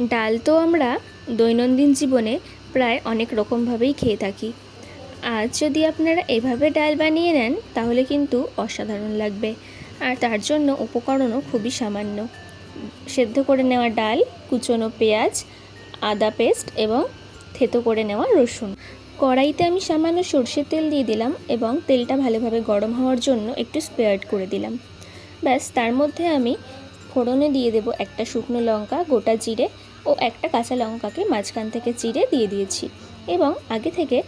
ডাল তো আমরা দৈনন্দিন জীবনে প্রায় অনেক রকমভাবেই খেয়ে থাকি। আজ যদি আপনারা এভাবে ডাল বানিয়ে নেন, তাহলে কিন্তু অসাধারণ লাগবে। আর তার জন্য উপকরণও খুবই সামান্য। সেদ্ধ করে নেওয়া ডাল, কুচনো পেঁয়াজ, আদা পেস্ট এবং থেতো করে নেওয়া রসুন। কড়াইতে আমি সামান্য সর্ষের তেল দিয়ে দিলাম এবং তেলটা ভালোভাবে গরম হওয়ার জন্য একটু স্পেয়ার্ড করে দিলাম। ব্যাস, তার মধ্যে আমি ফোড়নে দিয়ে দেব একটা শুকনো লঙ্কা, গোটা জিরে ও একটা কাঁচা লঙ্কাকে মাঝখান থেকে চিড়ে দিয়ে দিয়েছি। এবং আগে থেকে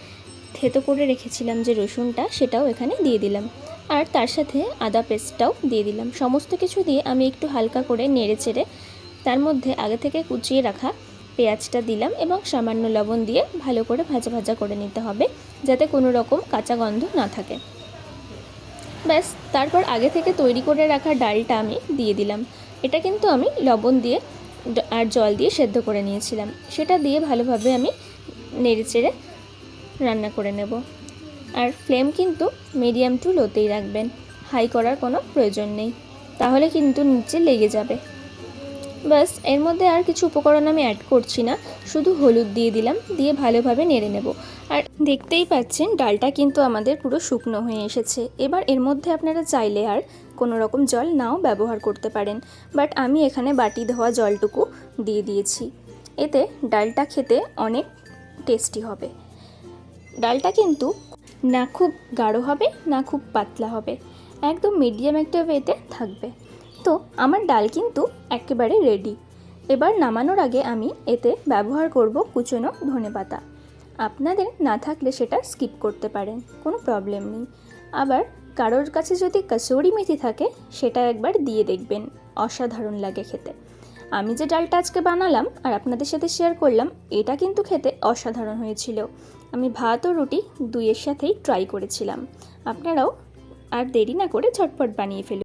থেতো করে রেখেছিলাম যে রসুনটা, সেটাও এখানে দিয়ে দিলাম। আর তার সাথে আদা পেস্টটাও দিয়ে দিলাম। সমস্ত কিছু দিয়ে আমি একটু হালকা করে নেড়ে চেড়ে তার মধ্যে আগে থেকে কুচিয়ে রাখা পেঁয়াজটা দিলাম এবং সামান্য লবণ দিয়ে ভালো করে ভাজা ভাজা করে নিতে হবে, যাতে কোনো রকম কাঁচা গন্ধ না থাকে। ব্যাস, তারপর আগে থেকে তৈরি করে রাখা ডালটা আমি দিয়ে দিলাম। এটা কিন্তু আমি লবণ দিয়ে আর জল দিয়ে সেদ্ধ করে নিয়েছিলাম। সেটা দিয়ে ভালোভাবে আমি নেড়ে চেড়ে রান্না করে নেব। আর ফ্লেম কিন্তু মিডিয়াম টু লোতেই রাখবেন। হাই করার কোনো প্রয়োজন নেই। তাহলে কিন্তু নিচে লেগে যাবে। ব্যাস, এর মধ্যে আর কিছু উপকরণ আমি অ্যাড করছি না। শুধু হলুদ দিয়ে দিলাম, দিয়ে ভালোভাবে নেড়ে নেব। আর দেখতেই পাচ্ছেন, ডালটা কিন্তু আমাদের পুরো শুকনো হয়ে এসেছে। এবার এর মধ্যে আপনারা চাইলে আর কোনো রকম জল নাও ব্যবহার করতে পারেন। বাট আমি এখানে বাটি ধোয়া জলটুকু দিয়ে দিয়েছি। এতে ডালটা খেতে অনেক টেস্টি হবে। ডালটা কিন্তু না খুব গাঢ় হবে, না খুব পাতলা হবে। একদম মিডিয়াম একটা ওয়েতে থাকবে। তো আমার ডাল কিন্তু একেবারে রেডি এবার নামানোর আগে আমি এতে ব্যবহার করব কুচনো ধনেপাতা আপনাদের না থাকলে সেটা স্কিপ করতে পারেন, কোনো প্রবলেম নেই। আবার কারোর কাছে যদি কসুরি মেথি থাকে, সেটা একবার দিয়ে দেখবেন, অসাধারণ লাগে খেতে। আমি যে ডালটা আজকে বানালাম আর আপনাদের সাথে শেয়ার করলাম, এটা কিন্তু খেতে অসাধারণ হয়েছিল। আমি ভাত ও রুটি দুইয়ের সাথেই ট্রাই করেছিলাম। আপনারাও আর দেরি না করে ঝটপট বানিয়ে ফেলুন।